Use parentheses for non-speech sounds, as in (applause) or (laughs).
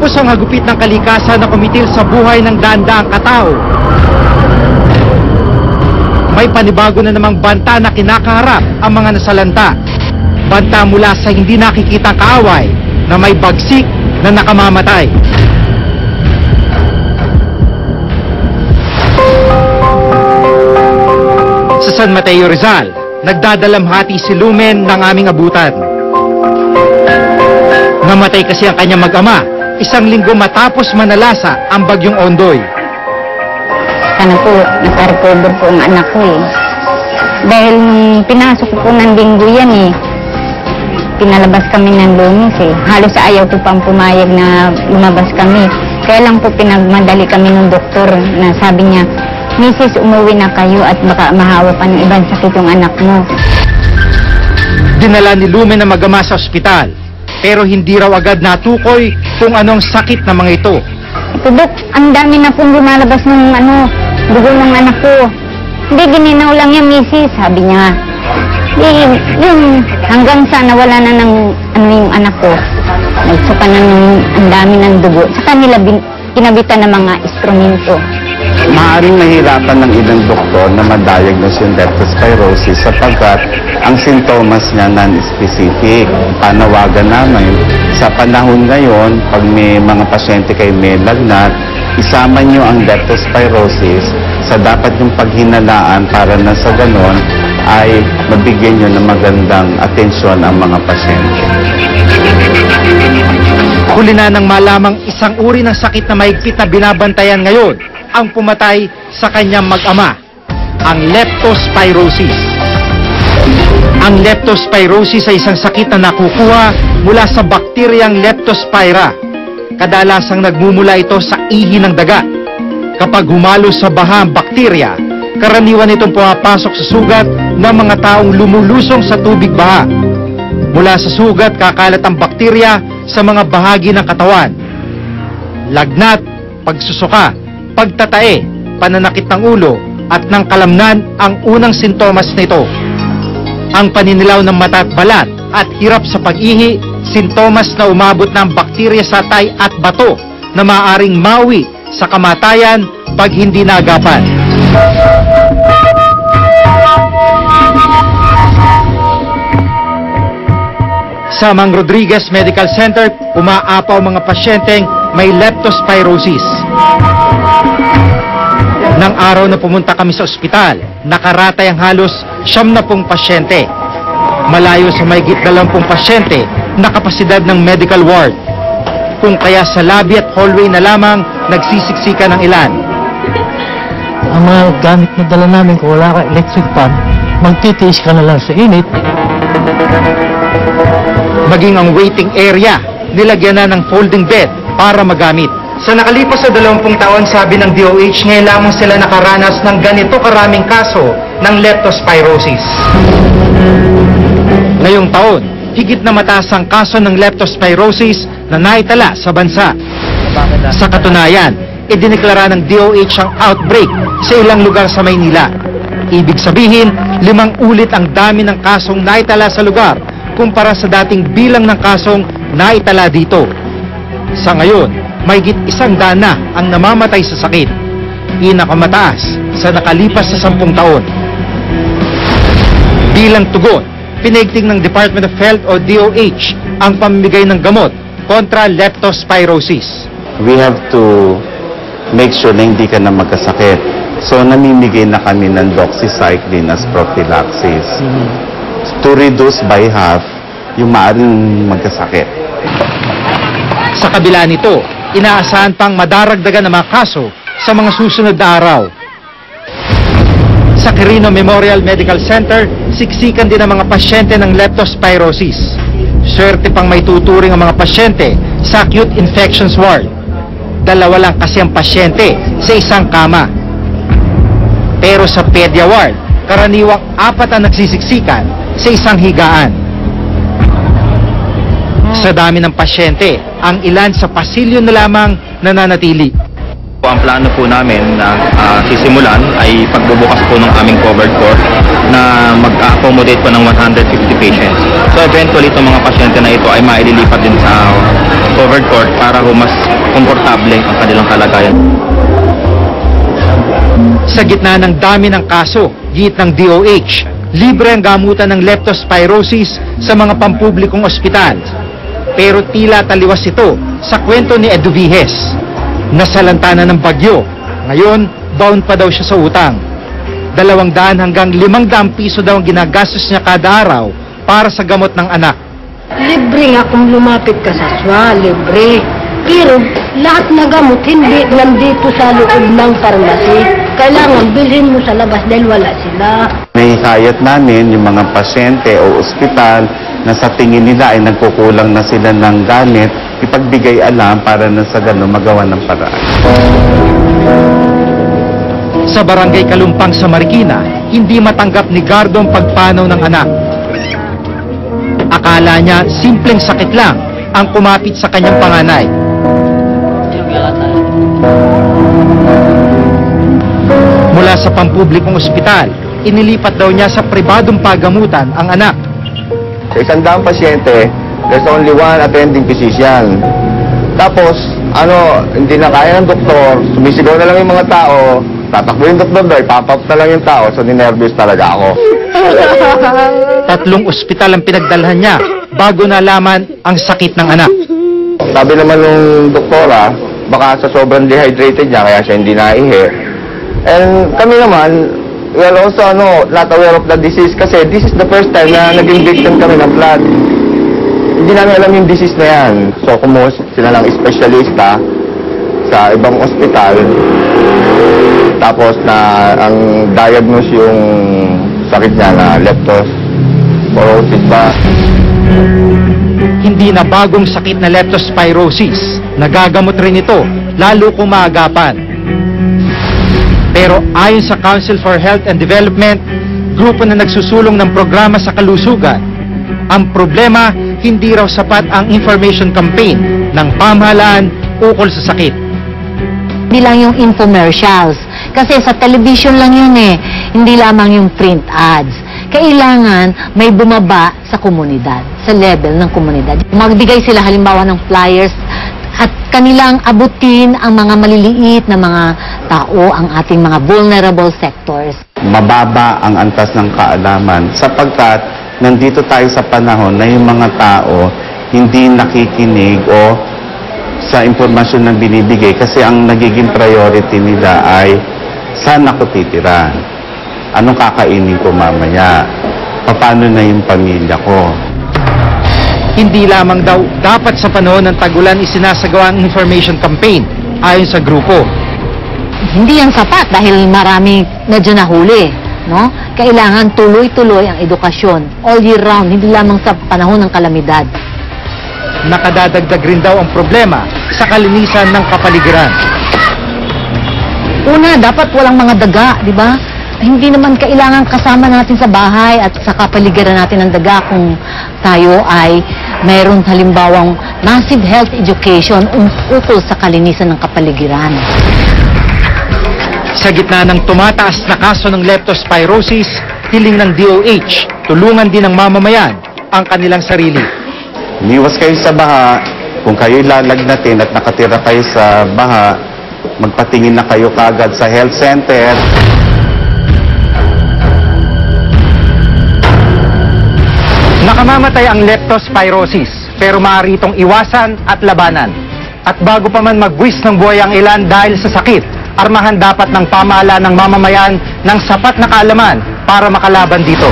Matapos ang hagupit ng kalikasan na kumitil sa buhay ng daan-daang katao, may panibago na namang banta na kinakaharap ang mga nasalanta. Banta mula sa hindi nakikitang kaaway na may bagsik na nakamamatay. Sa San Mateo Rizal, nagdadalamhati si Lumen ng aming abutan. Namatay kasi ang kanyang mag-ama, isang linggo matapos manalasa ang bagyong Ondoy. Sana po, nakarecover po ang anak ko eh. Dahil nung pinasok ko po ng linggo yan eh, pinalabas kami ng lunes eh. Halos ayaw ko pang pumayag na lumabas kami. Kaya lang po pinagmadali kami ng doktor na sabi niya, Mrs. umuwi na kayo at baka mahawa pa ng ibang sakit yung anak mo. Dinala ni Lumen na mag-ama sa ospital, pero hindi raw agad natukoy kung anong sakit ng mga ito. Dok, ang dami na pong lumalabas ng ano, dugo ng anak ko. Hindi, gininaw lang yan, misis, sabi niya. Di, yung hanggang sa nawala na ng ano yung anak ko, nagsuka na ng ang dami ng dugo. Sa kanila, bin, kinabitan ng mga instrumento. Maaring mahirapan ng ilang doktor na ma-diagnose yung leptospirosis sapagkat ang sintomas niya non-specific. Panawagan namin, sa panahon ngayon, pag may mga pasyente kayo may lagnat, isama niyo ang leptospirosis sa dapat yung paghinalaan para na sa ganon ay mabigyan niyo ng magandang atensyon ang mga pasyente. Huli na nang malamang isang uri ng sakit na mahigpit na binabantayan ngayon ang pumatay sa kanyang mag-ama, ang leptospirosis. Ang leptospirosis ay isang sakit na nakukuha mula sa bakteryang leptospira. Kadalasang nagmumula ito sa ihi ng daga. Kapag humalo sa baha ang bakterya, karaniwan itong pumapasok sa sugat ng mga taong lumulusong sa tubig baha. Mula sa sugat, kakalat ang bakterya sa mga bahagi ng katawan. Lagnat, pagsusuka, pagtatae, pananakit ng ulo, at ng kalamnan ang unang sintomas nito. Ang paninilaw ng mata at balat at hirap sa pag-ihi, sintomas na umabot ng bakterya sa tay at bato na maaaring mawi sa kamatayan pag hindi nagapan. Sa Mang Rodriguez Medical Center, umaapaw mga pasyenteng may leptospirosis. Nang araw na pumunta kami sa ospital, nakaratay ang halos siyam na pong pasyente. Malayo sa may dalampung pasyente na kapasidad ng medical ward. Kung kaya sa lobby at hallway na lamang nagsisiksika ng ilan. ang mga gamit na dala namin kung wala ka electric fan, magtitiis ka na lang sa init. Maging ang waiting area, nilagyan na ng folding bed para magamit. Sa nakalipas sa 20 taon, sabi ng DOH, ngayon lamang sila nakaranas ng ganito karaming kaso ng leptospirosis. Ngayong taon, higit na mataas ang kaso ng leptospirosis na naitala sa bansa. Sa katunayan, idineklara ng DOH ang outbreak sa ilang lugar sa Maynila. Ibig sabihin, limang ulit ang dami ng kasong naitala sa lugar kumpara sa dating bilang ng kasong naitala dito. Sa ngayon, mahigit isang daan na ang namamatay sa sakit. Pinakamataas sa nakalipas sa sampung taon. Bilang tugon, pinaigting ng Department of Health o DOH ang pamimigay ng gamot kontra leptospirosis. we have to make sure na hindi ka na magkasakit. So, namimigay na kami ng doxycycline as prophylaxis to reduce by half yung maaaring magkasakit. Sa kabila nito, inaasahan pang madaragdagan ng mga kaso sa mga susunod na araw. Sa Quirino Memorial Medical Center, siksikan din ang mga pasyente ng leptospirosis. Swerte pang may tuturing ang mga pasyente sa acute infections ward. Dalawa lang kasi ang pasyente sa isang kama. Pero sa pedia ward, karaniwang apat ang nagsisiksikan sa isang higaan. Sa dami ng pasyente, ang ilan sa pasilyo na lamang nananatili. Ang plano po namin na ah, sisimulan ay pagbubukas po ng aming covered court na mag-accommodate po ng 150 patients. So eventually itong mga pasyente na ito ay maililipat din sa covered court para ho mas komportable ang kanilang kalagayan. Sa gitna ng dami ng kaso, git ng DOH, libre ang gamutan ng leptospirosis sa mga pampublikong ospital. Pero tila taliwas ito sa kwento ni Eduviges. Nasalanta na ng bagyo. Ngayon, bound pa daw siya sa utang. Dalawang daan hanggang limang daang piso daw ang ginagastos niya kada araw para sa gamot ng anak. Libre nga kung lumapit ka sa SWA, libre. Pero lahat na gamot hindi nandito sa loob ng pharmacy. Kailangan bilhin mo sa labas dahil wala sila. Nahihayat namin yung mga pasyente o ospital na sa tingin nila ay nagkukulang na sila ng gamit, ipagbigay alam para na sa ganun magawa ng paraan. Sa barangay Kalumpang sa Marikina, hindi matanggap ni Gardo ang pagpanaw ng anak. Akala niya simpleng sakit lang ang kumapit sa kanyang panganay. Mula sa pampublikong ospital, inilipat daw niya sa pribadong pagamutan ang anak. Sa isang daang pasyente, there's only one attending physician. Tapos, ano, hindi na kaya ng doktor, sumisigaw na lang yung mga tao, tatakbo yung doktor doon, ipapap na lang yung tao, so ninervous talaga ako. (laughs) Tatlong ospital ang pinagdalhan niya bago nalaman ang sakit ng anak. Sabi naman nung doktora, baka sa sobrang dehydrated niya, kaya siya hindi naihi. And kami naman, we are also ano, not aware of the disease kasi this is the first time na naging victim kami ng flood. Hindi namin alam yung disease na yan. So kumus sila lang espesyalista sa ibang ospital. Tapos na ang diagnose yung sakit niya na leptospirosis ba. Hindi na bagong sakit na leptospirosis. Nagagamot rin ito, lalo kung maagapan. Pero ayon sa Council for Health and Development, grupo na nagsusulong ng programa sa kalusugan, ang problema hindi raw sapat ang information campaign ng pamahalaan ukol sa sakit. Hindi lang yung infomercials. Kasi sa television lang yun eh. Hindi lamang yung print ads. Kailangan may bumaba sa komunidad, sa level ng komunidad. Magbigay sila halimbawa ng flyers at kanilang abutin ang mga maliliit na mga tao, ang ating mga vulnerable sectors. Mababa ang antas ng kaalaman sapagkat nandito tayo sa panahon na yung mga tao hindi nakikinig o sa impormasyon na binibigay kasi ang nagiging priority nila ay saan ako titira? Anong kakainin ko mamaya? Paano na yung pamilya ko? Hindi lamang daw dapat sa panahon ng tagulan isinasagawa ang information campaign ayon sa grupo. Hindi yan sapat dahil marami medyo nahuli. No? Kailangan tuloy-tuloy ang edukasyon all year round, hindi lamang sa panahon ng kalamidad. Nakadadagdag rin daw ang problema sa kalinisan ng kapaligiran. Una, dapat walang mga daga, di ba? Hindi naman kailangan kasama natin sa bahay at sa kapaligiran natin ng daga kung tayo ay mayroon halimbawang massive health education um- ukol sa kalinisan ng kapaligiran. Sa gitna ng tumataas na kaso ng leptospirosis, hiling ng DOH, tulungan din ng mamamayan ang kanilang sarili. Umiwas kayo sa baha. Kung kayo'y lalagnatin at nakatira kayo sa baha, magpatingin na kayo kagad sa health center. Nakamamatay ang leptospirosis, pero maaari itong iwasan at labanan. At bago pa man magbuwis ng buhay ang ilan dahil sa sakit, armahan dapat ng pamahalaan ng mamamayan ng sapat na kaalaman para makalaban dito.